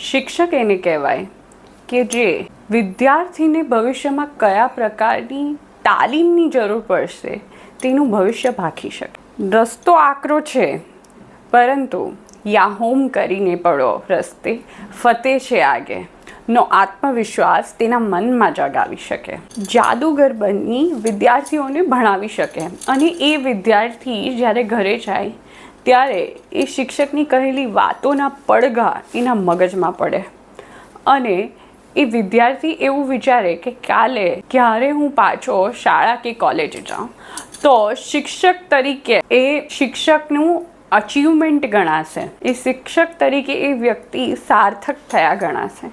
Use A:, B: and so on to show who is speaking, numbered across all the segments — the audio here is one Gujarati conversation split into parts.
A: શિક્ષક એને કહેવાય કે જે વિદ્યાર્થીને ભવિષ્યમાં કયા પ્રકારની તાલીમની જરૂર પડશે તેનું ભવિષ્ય ભાખી શકે. રસ્તો આકરો છે, પરંતુ યા હોમ કરીને પડો રસ્તે, ફતે છે આગે. નો આત્મવિશ્વાસ તેના મનમાં જગાવી શકે. જાદુગર બની વિદ્યાર્થીઓને ભણાવી શકે. અને એ વિદ્યાર્થી જ્યારે ઘરે જાય, ત્યારે એ શિક્ષકની કહેલી વાતોના પડઘા એના મગજમાં પડે. અને એ વિદ્યાર્થી એવું વિચારે કે કાલે ક્યારે હું પાછો શાળા કે કોલેજ જાઉં. તો શિક્ષક તરીકે એ શિક્ષકનું અચીવમેન્ટ ગણાશે. એ શિક્ષક તરીકે એ વ્યક્તિ સાર્થક થયા ગણાશે.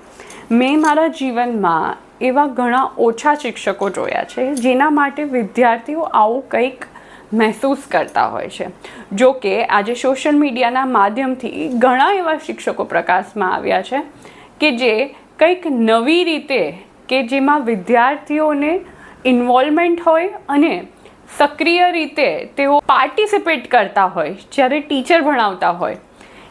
A: મેં મારા જીવનમાં એવા ઘણા ઓછા શિક્ષકો જોયા છે, જેના માટે વિદ્યાર્થીઓ આવું કંઈક મહેસૂસ કરતા હોય છે. જો કે આજે સોશિયલ મીડિયાના માધ્યમથી ઘણા એવા શિક્ષકો પ્રકાશમાં આવ્યા છે કે જે કંઈક નવી રીતે કે જેમાં વિદ્યાર્થીઓને ઇન્વોલ્વમેન્ટ હોય અને સક્રિય રીતે તેઓ પાર્ટિસિપેટ કરતા હોય, જ્યારે ટીચર ભણાવતા હોય.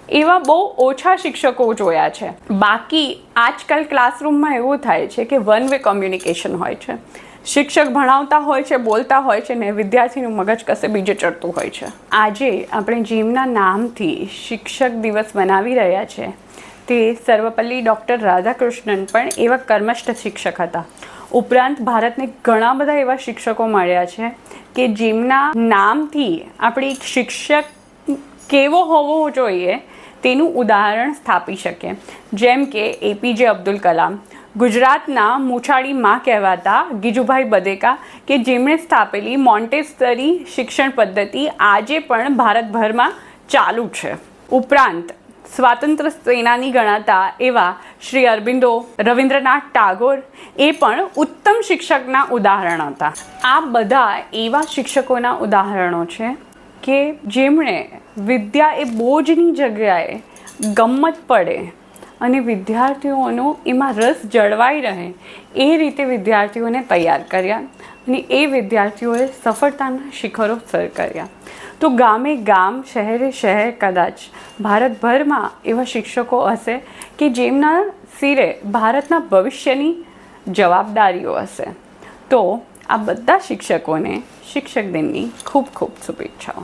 A: એવા બહુ ઓછા શિક્ષકો જોયા છે. બાકી આજકાલ ક્લાસરૂમમાં એવું થાય છે કે વન વે કોમ્યુનિકેશન હોય છે. શિક્ષક ભણાવતા હોય છે, બોલતા હોય છે ને વિદ્યાર્થીનું મગજ કશે બીજે ચડતું હોય છે. આજે આપણે જીમના નામથી શિક્ષક દિવસ મનાવી રહ્યા છે. તે સર્વપલ્લી ડૉક્ટર રાધાકૃષ્ણન પણ એવા કર્મસ્થ શિક્ષક હતા. ઉપરાંત ભારતને ઘણા બધા એવા શિક્ષકો મળ્યા છે કે જેમના નામથી આપણે શિક્ષક કેવો હોવો જોઈએ તેનું ઉદાહરણ સ્થાપી શકે. જેમ કે એપીજે અબ્દુલ કલામ. ગુજરાતના મૂછાળી માં કહેવાતા ગીજુભાઈ બદેકા કે જેમણે સ્થાપેલી મોન્ટેસરી શિક્ષણ પદ્ધતિ આજે પણ ભારતભરમાં ચાલુ છે. ઉપરાંત, સ્વાતંત્ર્ય સેનાની ગણાતા એવા શ્રી અરવિંદો રવિન્દ્રનાથ ટાગોર એ પણ ઉત્તમ શિક્ષકના ઉદાહરણ હતા. આ બધા એવા શિક્ષકોના ઉદાહરણો છે કે જેમણે વિદ્યા એ બોજની જગ્યાએ ગમ્મત પડે અને વિદ્યાર્થીઓનો એમાં રસ જળવાઈ રહે, એ રીતે વિદ્યાર્થીઓને તૈયાર કર્યા અને એ વિદ્યાર્થીઓએ સફળતાના શિખરો સર કર્યા. તો ગામે ગામ, શહેરે શહેર કદાચ ભારતભરમાં એવા શિક્ષકો હશે કે જેમના સિરે ભારતના ભવિષ્યની જવાબદારીઓ હશે. તો આ બધા શિક્ષકોને શિક્ષક દિનની ખૂબ ખૂબ શુભેચ્છાઓ.